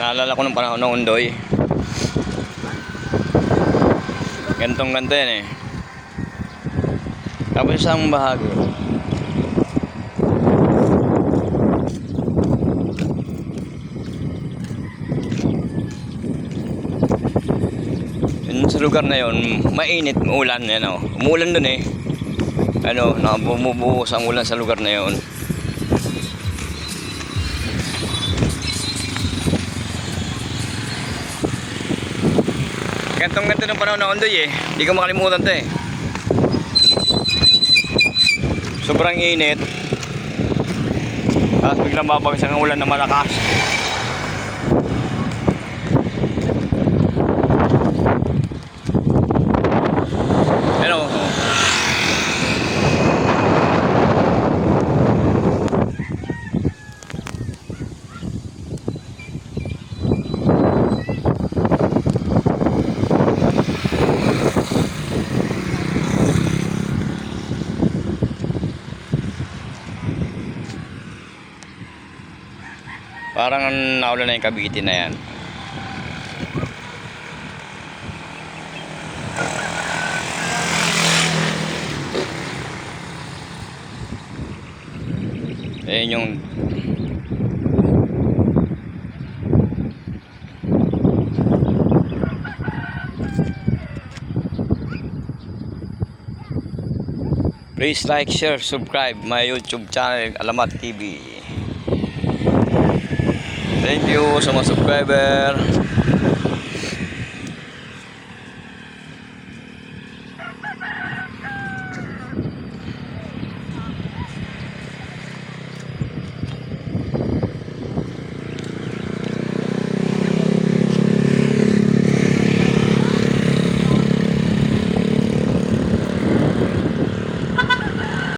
Naalala ko nung panahon ng Undoy. Gantong ganto yan eh. Tapos isang bahagi. Yun sa lugar na yun, mainit, uulan yan oh. Umuulan dun eh. Ano, nakabumubuhos ang ulan sa lugar na yun. Gantong ganto ng panahon ng Ondoy eh. Hindi ko makalimutan to eh. Sobrang init. Tapos biglang babagsak ang ulan na malakas. Parang naulan na yung Cavite na yan. Ayan yung Please like, share, subscribe my YouTube channel Alamat TV. Thank you sa mga subscriber.